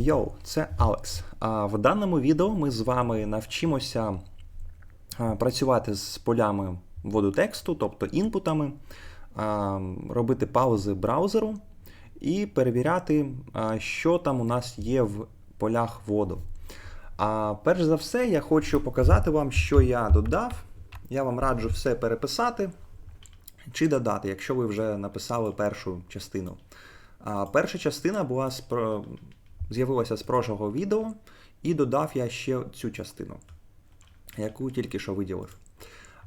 Йоу, це Алекс. В даному відео ми з вами навчимося працювати з полями вводу тексту, тобто інпутами, робити паузи браузеру і перевіряти, що там у нас є в полях вводу. А перш за все, я хочу показати вам, що я додав. Я вам раджу все переписати чи додати, якщо ви вже написали першу частину. А перша частина була з з'явилася з прошлого відео, і додав я ще цю частину, яку тільки що виділив.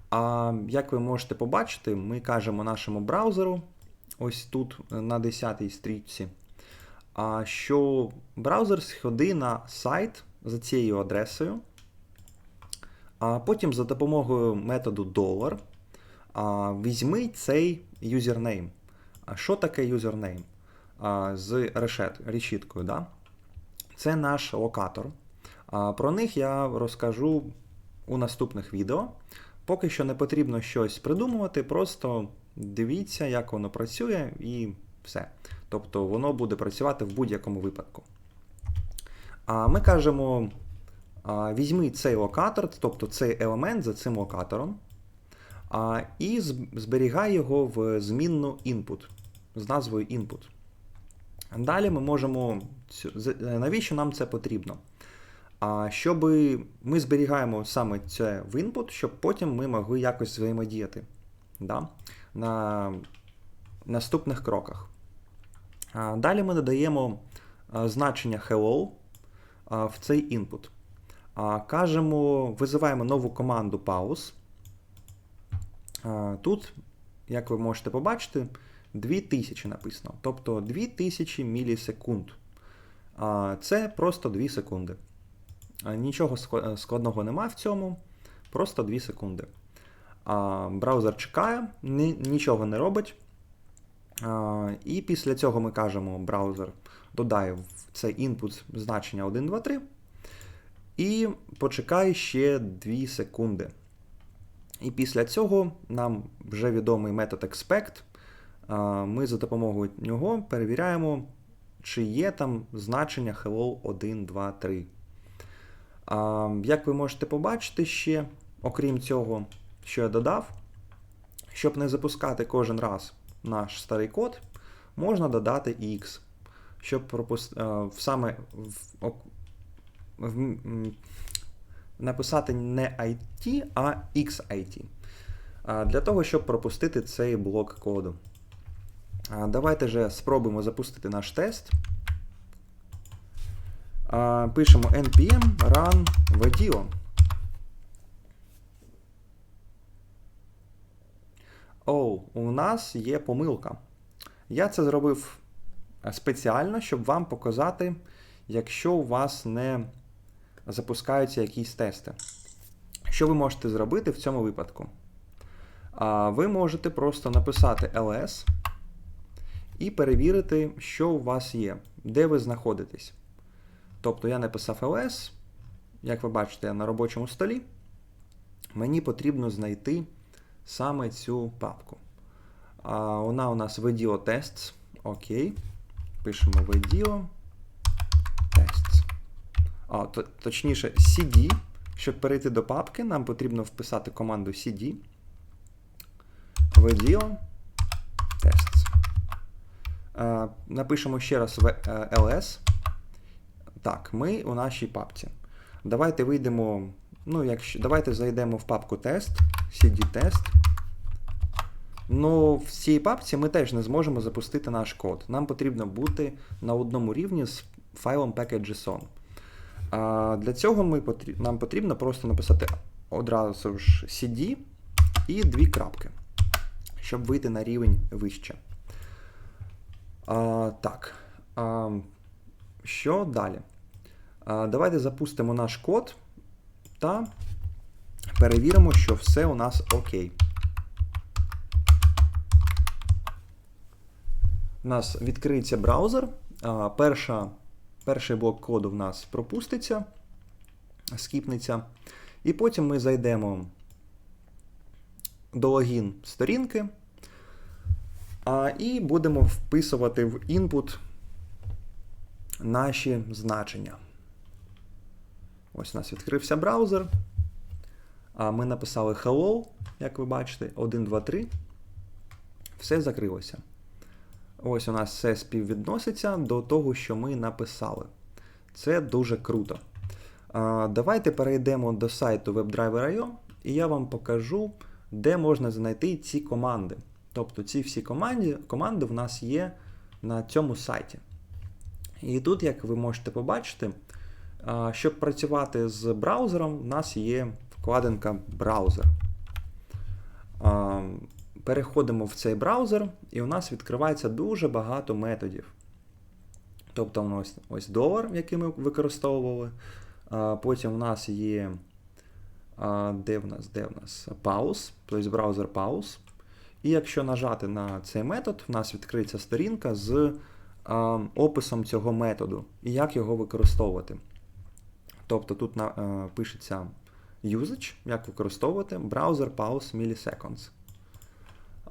А як ви можете побачити, ми кажемо нашому браузеру, ось тут е, на 10-й стрічці, що браузер сходи на сайт за цією адресою, а потім за допомогою методу dollar візьми цей юзернейм. А що таке юзернейм? З решет, решіткою, да? Це наш локатор. Про них я розкажу у наступних відео. Поки що не потрібно щось придумувати, просто дивіться, як воно працює, і все. Тобто воно буде працювати в будь-якому випадку. А Ми кажемо: візьми цей локатор, тобто цей елемент за цим локатором, і зберігай його в змінну input з назвою input. Далі ми можемо. е, Навіщо нам це потрібно? А щоб ми зберігаємо саме це в input, щоб потім ми могли якось взаємодіяти да? на наступних кроках. Далі ми додаємо значення hello в цей. А, Кажемо, визиваємо нову команду pause. Тут, як ви можете побачити, 2000 написано. Тобто 2000 мілісекунд. Це просто 2 секунди. Нічого складного нема в цьому, просто 2 секунди. Браузер чекає, ні- нічого не робить. І після цього ми кажемо, браузер додає в цей input значення 1, 2, 3. І почекає ще 2 секунди. І після цього нам вже відомий метод expect. Ми за допомогою нього перевіряємо, чи є там значення hello 1, 2, 3. Як ви можете побачити ще, окрім цього, що я додав, щоб не запускати кожен раз наш старий код, можна додати X, щоб пропус... саме в... в... написати не IT, а XIT. Для того, щоб пропустити цей блок коду. Давайте же спробуємо запустити наш тест. Пишемо npm run video. Оу, у нас є помилка. Я це зробив е, спеціально, щоб вам показати, якщо у вас не запускаються якісь тести. Що ви можете зробити в цьому випадку? Ви можете просто написати ls і перевірити, що у вас є, де ви знаходитесь. Тобто я написав ls, як ви бачите, я на робочому столі. Мені потрібно знайти саме цю папку. А, Вона у нас video tests. Окей. Пишемо video tests. А, то- точніше, cd. Щоб перейти до папки, нам потрібно вписати команду cd. Video Напишемо ще раз в- е, ls. Так, ми у нашій папці. Давайте вийдемо. Ну, якщо, давайте зайдемо в папку тест, cd тест. Ну, в цій папці ми теж не зможемо запустити наш код. Нам потрібно бути на одному рівні з файлом package.json. А для цього ми потрі- нам потрібно просто написати одразу ж cd і дві крапки, щоб вийти на рівень вище. А, так. А, що далі? А, давайте запустимо наш код та перевіримо, що все у нас окей. У нас відкриється браузер. А, перша, перший блок коду в нас пропуститься, скіпнеться. І потім ми зайдемо до логін сторінки. А, і будемо вписувати в input наші значення. Ось у нас відкрився браузер. А ми написали hello, як ви бачите, 1, 2, 3. Все закрилося. Ось у нас все співвідноситься до того, що ми написали. Це дуже круто. А, Давайте перейдемо до сайту WebDriver.io і я вам покажу, де можна знайти ці команди. Тобто ці всі команди, команди в нас є на цьому сайті. І тут, як ви можете побачити, щоб працювати з браузером, у нас є вкладинка браузер. Переходимо в цей браузер, і у нас відкривається дуже багато методів. Тобто, у нас ось долар, який ми використовували. Потім у нас є. Де в нас? Де в нас? Pause, тобто браузер pause. І якщо нажати на цей метод, у нас відкриється сторінка з а, описом цього методу і як його використовувати. Тобто тут на, а, пишеться usage, як використовувати browser pause milliseconds.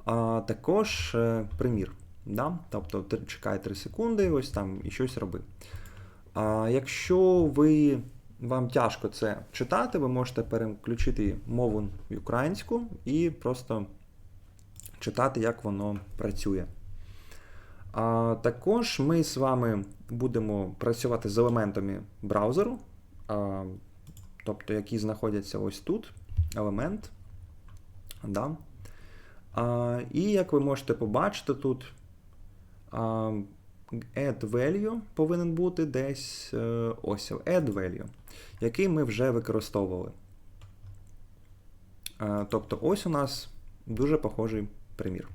А, також е, примір. Да? Тобто чекай 3 секунди, ось там і щось роби. А, якщо ви, вам тяжко це читати, ви можете переключити мову в українську і просто читати, як воно працює. А, також ми з вами будемо працювати з елементами браузеру, а, тобто які знаходяться ось тут, елемент. Да? А, і як ви можете побачити тут, а, add value повинен бути десь е, ось add value, який ми вже використовували. А, тобто ось у нас дуже похожий примір.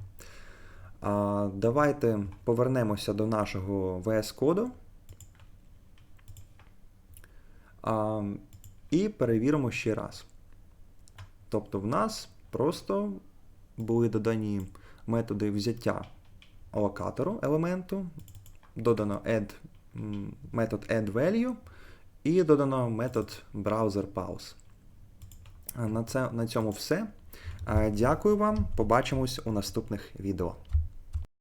А, давайте повернемося до нашого VS коду. А, і перевіримо ще раз. Тобто, в нас просто були додані методи взяття локатору елементу, додано add, метод addValue і додано метод browserPause. На, це, на цьому все. А, Дякую вам. Побачимось у наступних відео.